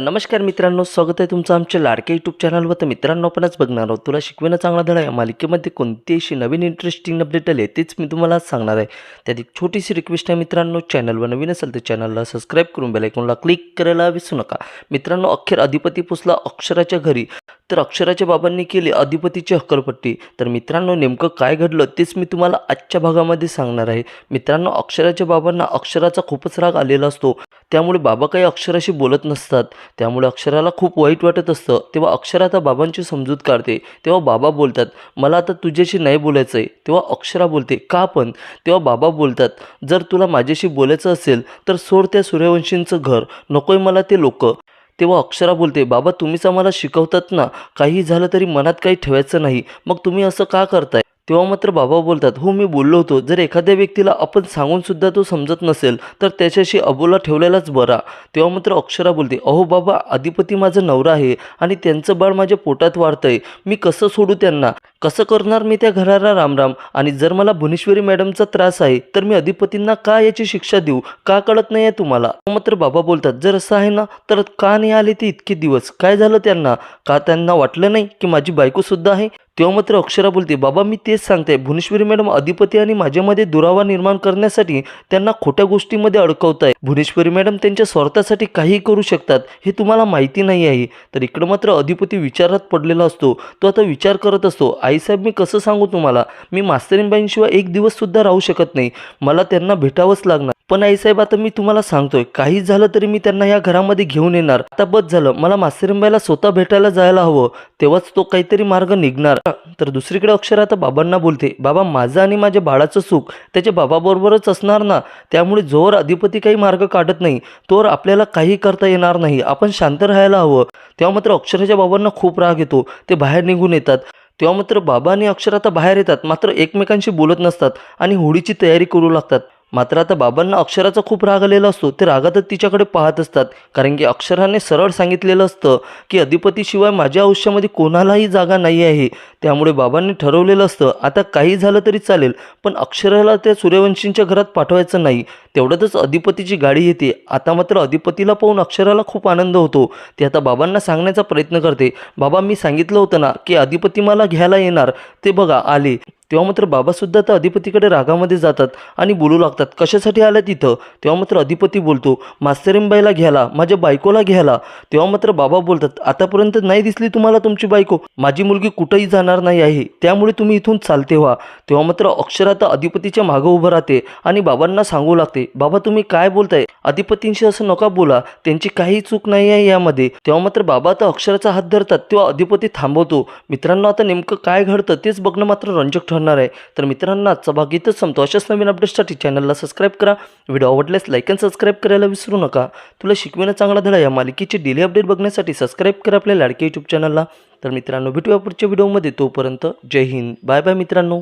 नमस्कार मित्रांनो स्वागत आहे तुमचं आमच्या लाडके यूट्यूब चॅनलवर तर मित्रांनो आपणच बघणार आहोत तुला शिकवणं चांगला धडा या मालिकेमध्ये कोणती अशी नवीन इंटरेस्टिंग अपडेट आली तेच मी तुम्हाला सांगणार आहे. त्यात एक छोटीशी रिक्वेस्ट आहे मित्रांनो चॅनलवर नवीन असेल तर चॅनलला सबस्क्राईब करून बेलायकॉनला क्लिक करायला विसरू नका. मित्रांनो अखेर अधिपती पुसला अक्षराच्या घरी. तर अक्षराच्या बाबांनी केली अधिपतीची हक्कलपट्टी. तर मित्रांनो नेमकं काय घडलं तेच मी तुम्हाला आजच्या भागामध्ये सांगणार आहे. मित्रांनो अक्षराच्या बाबांना अक्षराचा खूपच राग आलेला असतो. त्यामुळे बाबा काही अक्षराशी बोलत नसतात. त्यामुळे अक्षराला खूप वाईट वाटत असतं. तेव्हा अक्षरा आता बाबांची समजूत काढते. तेव्हा बाबा बोलतात मला आता तुझ्याशी नाही बोलायचं आहे तेव्हा अक्षरा बोलते का पण? तेव्हा बाबा बोलतात जर तुला माझ्याशी बोलायचं असेल तर सोड त्या सूर्यवंशींचं घर. नकोय मला ते लोक. तेव्हा अक्षरा बोलते बाबा तुम्हीच आम्हाला शिकवतात ना काही झालं तरी मनात काही ठेवायचं नाही मग तुम्ही असं का करताय? तेव्हा मात्र बाबा बोलतात हो मी बोललो होतो जर एखाद्या व्यक्तीला आपण सांगूनसुद्धा तो समजत नसेल तर त्याच्याशी अबोला ठेवलेलाच बरा. तेव्हा मात्र अक्षरा बोलते अहो बाबा अधिपती माझा नवरा आहे आणि त्यांचं बाळ माझ्या पोटात वाढतंय मी कसं सोडू त्यांना? कसं करणार मी त्या घराला रामराम? आणि जर मला भुवनेश्वरी मॅडमचा त्रास आहे तर मी अधिपतींना का याची शिक्षा देऊ? का कळत नाही आहे तुम्हाला? मात्र बाबा बोलतात जर असं आहे ना तर का नाही आले ते इतके दिवस? काय झालं त्यांना? का त्यांना वाटलं नाही की माझी बायकोसुद्धा आहे? तेव्हा मात्र अक्षरा बोलते बाबा मी तेच सांगते. भुवनेश्वरी मॅडम अधिपती आणि माझ्यामध्ये दुरावा निर्माण करण्यासाठी त्यांना खोट्या गोष्टीमध्ये अडकवताय. भुवनेश्वरी मॅडम त्यांच्या स्वार्थासाठी काहीही करू शकतात हे तुम्हाला माहिती नाही आहे. तर इकडं मात्र अधिपती विचारात पडलेला असतो. तो आता विचार करत असतो आईसाहेब मी कसं सांगू तुम्हाला? मी मास्तरींबाईंशिवाय एक दिवससुद्धा राहू शकत नाही. मला त्यांना भेटावंच लागणार. पण आईसाहेब आता मी तुम्हाला सांगतोय काही झालं तरी मी त्यांना या घरामध्ये घेऊन येणार. आता बस झालं. मला मास्तरींबाईला स्वतः भेटायला जायला हवं. तेव्हाच तो काहीतरी मार्ग निघणार. तर दुसरीकडे अक्षर आता बाबांना बोलते बाबा माझं आणि माझ्या बाळाचं सुख त्याच्या बाबाबरोबरच असणार ना? त्यामुळे जोर अधिपती काही मार्ग काढत नाही तोवर आपल्याला काही करता येणार नाही. आपण शांत राहायला हवं. तेव्हा मात्र अक्षराच्या बाबांना खूप राग येतो. ते बाहेर निघून येतात. तेव्हा मात्र बाबा आणि अक्षर आता बाहेर येतात मात्र एकमेकांशी बोलत नसतात आणि होळीची तयारी करू लागतात. मात्र आता बाबांना अक्षराचा खूप राग आलेला असतो. ते रागातच तिच्याकडे पाहत असतात. कारण की अक्षराने सरळ सांगितलेलं असतं की अधिपतीशिवाय माझ्या आयुष्यामध्ये कोणालाही जागा नाही आहे. त्यामुळे बाबांनी ठरवलेलं असतं आता काही झालं तरी चालेल पण अक्षराला त्या सूर्यवंशींच्या घरात पाठवायचं नाही. तेवढ्यातच अधिपतीची गाडी येते. आता मात्र अधिपतीला पाहून अक्षराला खूप आनंद होतो. ती आता बाबांना सांगण्याचा प्रयत्न करते. बाबा मी सांगितलं होतं ना की अधिपती मला घ्यायला येणार. ते बघा आले. तेव्हा मात्र बाबासुद्धा त्या अधिपतीकडे रागामध्ये जातात आणि बोलू लागतात. कशासाठी आलं तिथं तेव्हा मात्र अधिपती बोलतो मास्तरीमबाईला घ्यायला माझ्या बायकोला घ्यायला. तेव्हा मात्र बाबा बोलतात आतापर्यंत नाही दिसली तुम्हाला तुमची बायको. माझी मुलगी कुठंही जाणार नाही आहे. त्यामुळे तुम्ही इथून चालते व्हा. तेव्हा मात्र अक्षर आता अधिपतीच्या मागं उभं राहते आणि बाबांना सांगू लागते बाबा तुम्ही काय बोलताय? अधिपतींशी असं नका बोला. त्यांची काही चूक नाही आहे यामध्ये. तेव्हा मात्र बाबा आता अक्षराचा हात धरतात तेव्हा अधिपती थांबवतो मित्रांनो आता नेमकं काय घडतं तेच बघणं मात्र रंजक ठरणार आहे. तर मित्रांनो आजचा भाग इथंच संपतो. अशाच नवीन अपडेट्ससाठी चॅनलला सबस्क्राईब करा. व्हिडिओ आवडल्यास लाईक अँड सबस्क्राईब करायला विसरू नका. तुला शिकविणं चांगला धडा या मालिकेची डेली अपडेट बघण्यासाठी सबस्क्राईब करा आपल्या लाडके यूट्यूब चॅनलला तर मित्रांनो भेटूया पुढच्या व्हिडिओमध्ये तोपर्यंत जय हिंद. बाय बाय मित्रांनो.